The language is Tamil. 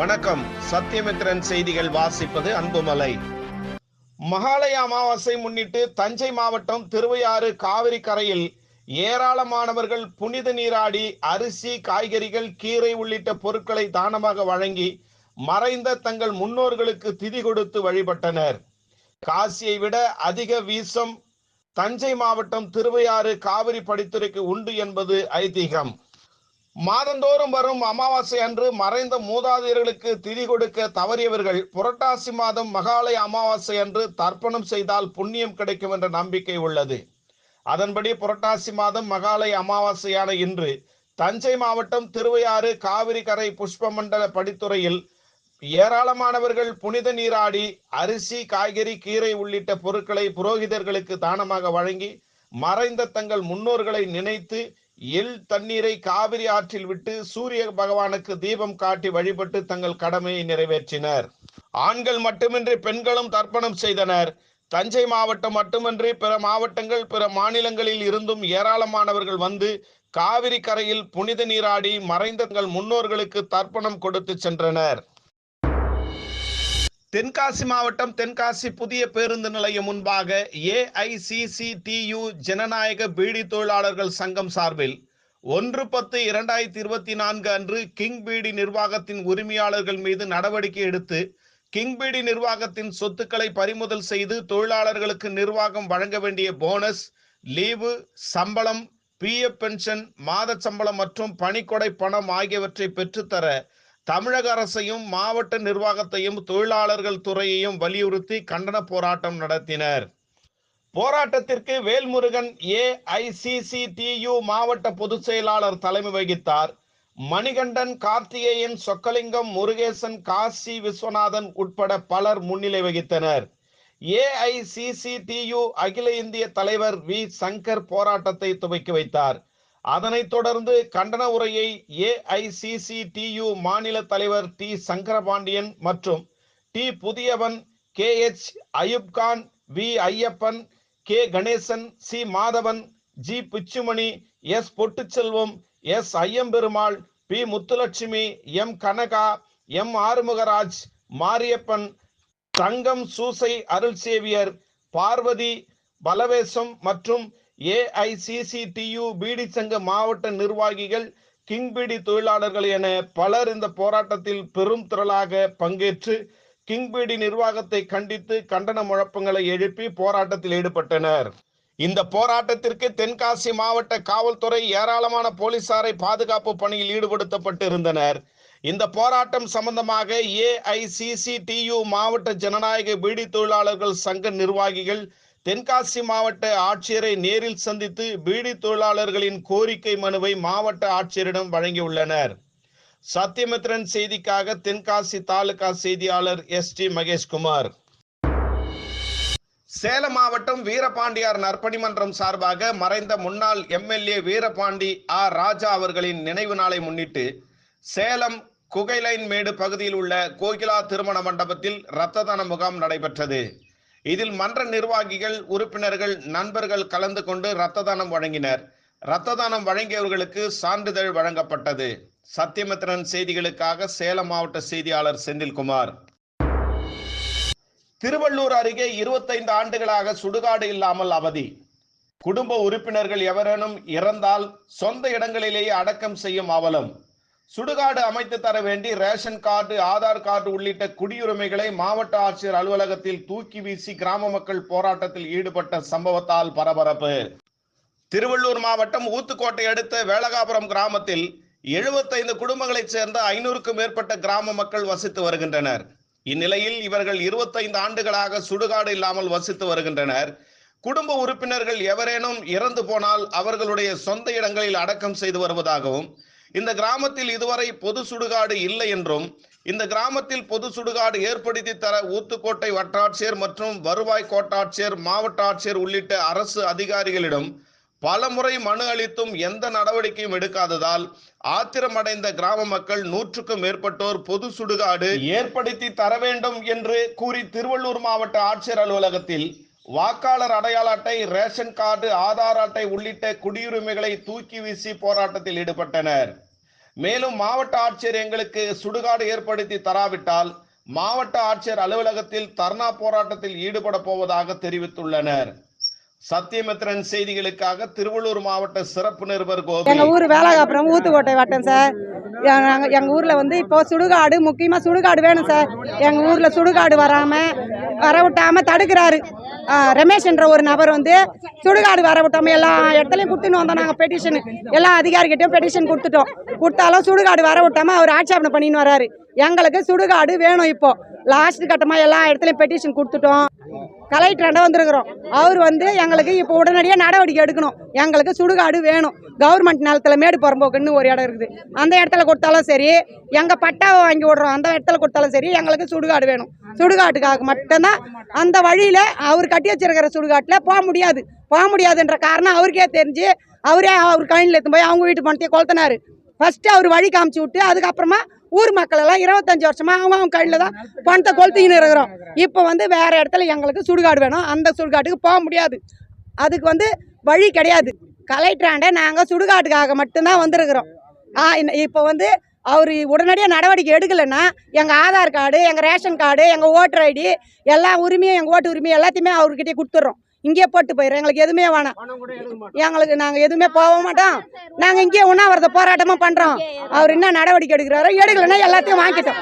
வணக்கம். சத்தியமித்திரன் செய்திகள் வாசிப்பது அன்புமலை. மகாலய அமாவாசை முன்னிட்டு தஞ்சை மாவட்டம் திருவையாறு காவிரி கரையில் ஏராளமானவர்கள் புனித நீராடி அரிசி காய்கறிகள் கீரை உள்ளிட்ட பொருட்களை தானமாக வழங்கி மறைந்த தங்கள் முன்னோர்களுக்கு திதி கொடுத்து வழிபட்டனர். காசியை விட அதிக வீசம் தஞ்சை மாவட்டம் திருவையாறு காவிரி படித்துறைக்கு உண்டு என்பது ஐதீகம். மாதந்தோறும் வரும் அமாவாசை அன்று மறைந்த மூதாதையர்களுக்கு திதி கொடுக்க தவறியவர்கள் புரட்டாசி மாதம் மகாலய அமாவாசை அன்று தர்ப்பணம் செய்தால் புண்ணியம் கிடைக்கும் என்ற நம்பிக்கை உள்ளது. அதன்படி புரட்டாசி மாதம் மகாலய அமாவாசையான இன்று தஞ்சை மாவட்டம் திருவையாறு காவிரி கரை புஷ்பமண்டல படித்துறையில் ஏராளமானவர்கள் புனித நீராடி அரிசி காய்கறி கீரை உள்ளிட்ட பொருட்களை புரோகிதர்களுக்கு தானமாக வழங்கி மறைந்த தங்கள் முன்னோர்களை நினைத்து எள் தண்ணீரை காவிரி ஆற்றில் விட்டு சூரிய பகவானுக்கு தீபம் காட்டி வழிபட்டு தங்கள் கடமையை நிறைவேற்றினர். ஆண்கள் மட்டுமின்றி பெண்களும் தர்ப்பணம் செய்தனர். தஞ்சை மாவட்டம் மட்டுமின்றி பிற மாவட்டங்கள் பிற மாநிலங்களில் இருந்தும் ஏராளமானவர்கள் வந்து காவிரி கரையில் புனித நீராடி மறைந்த தங்கள் முன்னோர்களுக்கு தர்ப்பணம் கொடுத்து சென்றனர். தென்காசி மாவட்டம் தென்காசி புதிய பேருந்து நிலையம் முன்பாக ஏஐசிசிடியு ஜனநாயக பீடி தொழிலாளர்கள் சங்கம் சார்பில் ஒன்று பத்து இரண்டாயிரத்தி இருபத்தி நான்கு அன்று கிங் பீடி நிர்வாகத்தின் உரிமையாளர்கள் மீது நடவடிக்கை எடுத்து கிங் பீடி நிர்வாகத்தின் சொத்துக்களை பறிமுதல் செய்து தொழிலாளர்களுக்கு நிர்வாகம் வழங்க வேண்டிய போனஸ் லீவு சம்பளம் பிஎஃப் பென்ஷன் மாத சம்பளம் மற்றும் பணிக்கொடை பணம் ஆகியவற்றை பெற்றுத்தர தமிழக அரசையும் மாவட்ட நிர்வாகத்தையும் தொழிலாளர்கள் துறையையும் வலியுறுத்தி கண்டன போராட்டம் நடத்தினர். போராட்டத்திற்கு வேல்முருகன் ஏஐசிசிடியு மாவட்ட பொதுச் செயலாளர் தலைமை வகித்தார். மணிகண்டன் கார்த்திகேயன் சொக்கலிங்கம் முருகேசன் காசி விஸ்வநாதன் உட்பட பலர் முன்னிலை வகித்தனர். ஏஐசிசிடியு அகில இந்திய தலைவர் வி சங்கர் போராட்டத்தை துவக்கி வைத்தார். அதனைத் தொடர்ந்து கண்டன உரையை ஏஐசிசிடியு மாநில தலைவர் டி. சங்கரபாண்டியன் மற்றும் T. Puthiyavan K. H. Ayubkhan V. Ayyappan K. Ganesan C. Madhavan G. Pichumani S. Pottuselvam S. Ayyamperumal P. Muthulakshmi M. Kanaka M. Arumugaraj Mariappan Thangam Susai Arul Xavier Parvathi Palavesam மற்றும் ஏஐசிசிடியு பீடி சங்க மாவட்ட நிர்வாகிகள் கிங் பீடி தொழிலாளர்கள் என பலர் இந்த போராட்டத்தில் பெரும் திரளாக பங்கேற்று கிங் பீடி நிர்வாகத்தை கண்டித்து கண்டன முழப்பங்களை எழுப்பி போராட்டத்தில் ஈடுபட்டனர். இந்த போராட்டத்திற்கு தென்காசி மாவட்ட காவல்துறை ஏராளமான போலீசாரை பாதுகாப்பு பணியில் ஈடுபடுத்தப்பட்டு இருந்தனர் இந்த போராட்டம் சம்பந்தமாக ஏஐசிசிடியு மாவட்ட ஜனநாயக பீடி தொழிலாளர்கள் சங்க நிர்வாகிகள் தென்காசி மாவட்ட ஆட்சியரை நேரில் சந்தித்து பீடி தொழிலாளர்களின் கோரிக்கை மனுவை மாவட்ட ஆட்சியரிடம் வழங்கியுள்ளனர். சத்தியமித்ரன் செய்திக்காக தென்காசி தாலுகா செய்தியாளர் எஸ் டி மகேஷ்குமார். சேலம் மாவட்டம் வீரபாண்டியார் நற்பணி மன்றம் சார்பாக மறைந்த முன்னாள் எம்எல்ஏ வீரபாண்டி ஆர் ராஜா அவர்களின் நினைவு நாளை முன்னிட்டு சேலம் குகைலைன் மேடு பகுதியில் உள்ள கோகிலா திருமண மண்டபத்தில் இரத்த தான முகாம் நடைபெற்றது. இதில் மன்ற நிர்வாகிகள் உறுப்பினர்கள் நண்பர்கள் கலந்து கொண்டு இரத்த தானம் வழங்கினர். இரத்த தானம் வழங்கியவர்களுக்கு சான்றிதழ் வழங்கப்பட்டது. சத்தியமித்திரன் செய்திகளுக்காக சேலம் மாவட்ட செய்தியாளர் செந்தில்குமார். திருவள்ளூர் அருகே இருபத்தைந்து ஆண்டுகளாக சுடுகாடு இல்லாமல் அவதி. குடும்ப உறுப்பினர்கள் எவரேனும் இறந்தால் சொந்த இடங்களிலேயே அடக்கம் செய்யும் அவலம். சுடுகாடு அமைத்து தர வேண்டி ரேஷன் கார்டு ஆதார் கார்டு உள்ளிட்ட குடியுரிமைகளை மாவட்ட ஆட்சியர் அலுவலகத்தில் தூக்கி வீசி கிராம மக்கள் போராட்டத்தில் ஈடுபட்ட சம்பவத்தால் பரபரப்பு. திருவள்ளூர் மாவட்டம் ஊத்துக்கோட்டை அடுத்த வேளகாபுரம் கிராமத்தில் எழுபத்தைந்து குடும்பங்களைச் சேர்ந்த ஐநூறுக்கும் மேற்பட்ட கிராம மக்கள் வசித்து வருகின்றனர். இந்நிலையில் இவர்கள் இருபத்தைந்து ஆண்டுகளாக சுடுகாடு இல்லாமல் வசித்து வருகின்றனர். குடும்ப உறுப்பினர்கள் எவரேனும் இறந்து போனால் அவர்களுடைய சொந்த இடங்களில் அடக்கம் செய்து வருவதாகவும் இந்த கிராமத்தில் இதுவரை பொது சுடுகாடு இல்லை என்றும் இந்த கிராமத்தில் பொது சுடுகாடு ஏற்படுத்தி தர ஊத்துக்கோட்டை வட்டாட்சியர் மற்றும் வருவாய் கோட்டாட்சியர் மாவட்ட ஆட்சியர் உள்ளிட்ட அரசு அதிகாரிகளிடம் பலமுறை மனு அளித்தும் எந்த நடவடிக்கையும் எடுக்காததால் ஆத்திரமடைந்த கிராம மக்கள் நூற்றுக்கும் மேற்பட்டோர் பொது சுடுகாடு ஏற்படுத்தி தர வேண்டும் என்று கூறி திருவள்ளூர் மாவட்ட ஆட்சியர் அலுவலகத்தில் வாக்காளர் அடையாள அட்டை ரேஷன் கார்டு ஆதார் அட்டை உள்ளிட்ட குடியுரிமைகளை தூக்கி வீசி போராட்டத்தில் ஈடுபட்டனர். மேலும் மாவட்ட ஆட்சியர் எங்களுக்கு சுடுகாடு ஏற்படுத்தி தராவிட்டால் மாவட்ட ஆட்சியர் அலுவலகத்தில் தர்ணா போராட்டத்தில் ஈடுபட போவதாக தெரிவித்துள்ளனர். சத்தியமித்திரன் செய்திகளுக்காக திருவள்ளூர் மாவட்ட சிறப்பு நிருபர் கோபி. எங்கள் ஊர் வேளாகாப்புறம் ஊத்துக்கோட்டை வட்டம் சார். நாங்கள் எங்கள் ஊரில் வந்து இப்போ சுடுகாடு முக்கியமாக சுடுகாடு வேணும் சார். எங்கள் ஊரில் சுடுகாடு வராமல் வர விட்டாமல் தடுக்கிறாரு. ரமேஷ்ன்ற ஒரு நபர் வந்து சுடுகாடு வர விட்டாமல் எல்லா இடத்துலையும் கொடுத்துன்னு வந்தோம் நாங்கள் பெட்டிஷனு எல்லா அதிகாரிகிட்டையும் பெட்டிஷன் கொடுத்துட்டோம். கொடுத்தாலும் சுடுகாடு வர விட்டாமல் அவர் ஆட்சேபனை பண்ணின்னு வராரு. எங்களுக்கு சுடுகாடு வேணும் இப்போ. லாஸ்ட் கட்டமாக எல்லா இடத்துலையும் பெட்டிஷன் கொடுத்துட்டோம். கலெக்டராண்ட வந்திருக்கிறோம். அவர் வந்து எங்களுக்கு இப்போ உடனடியாக நடவடிக்கை எடுக்கணும். எங்களுக்கு சுடுகாடு வேணும். கவர்மெண்ட் நிலத்துல மேடு புறம்போக்குன்னு ஒரு இடம் இருக்குது. அந்த இடத்துல கொடுத்தாலும் சரி எங்கள் பட்டாவை வாங்கி விடுறோம். அந்த இடத்துல கொடுத்தாலும் சரி எங்களுக்கு சுடுகாடு வேணும். சுடுகாட்டுக்காக மட்டும்தான் அந்த வழியில் அவர் கட்டி வச்சிருக்கிற சுடுகாட்டில் போக முடியாது. போக முடியாதுன்ற காரணம் அவருக்கே தெரிஞ்சு அவரே அவர் கழினில் எடுத்து போய் அவங்க வீட்டு பணத்தையே கொளுத்தினார். ஃபஸ்ட்டு அவர் வழி காமிச்சு விட்டு அதுக்கப்புறமா ஊர் மக்கள் எல்லாம் இருபத்தஞ்சு வருஷமா அவங்க அவங்க கையில் தான் பணத்தை கொளுத்திக்கின்னு இருக்கிறோம். இப்போ வந்து வேற இடத்துல எங்களுக்கு சுடுகாடு வேணும். அந்த சுடுகாட்டுக்கு போக முடியாது. அதுக்கு வந்து வழி கிடையாது. கலெக்டராண்ட நாங்கள் சுடுகாட்டுக்காக மட்டும்தான் வந்திருக்கிறோம். ஆ இப்போ வந்து அவர் உடனடியாக நடவடிக்கை எடுக்கலைன்னா எங்கள் ஆதார் கார்டு எங்கள் ரேஷன் கார்டு எங்கள் ஓட்டர் ஐடி எல்லா உரிமையும் எங்கள் ஓட்டு உரிமை எல்லாத்தையுமே அவர்கிட்டயே கொடுத்துட்றோம். இங்கேயே போட்டு போயிடும் எங்களுக்கு எதுவுமே வேணாம். எங்களுக்கு நாங்கள் எதுவுமே போக மாட்டோம். நாங்கள் இங்கேயே உண்ணாவிரத போராட்டமும் பண்ணுறோம் அவர் என்ன நடவடிக்கை எடுக்கிறாரோ எடுக்கலைன்னா எல்லாத்தையும் வாங்கிட்டோம்.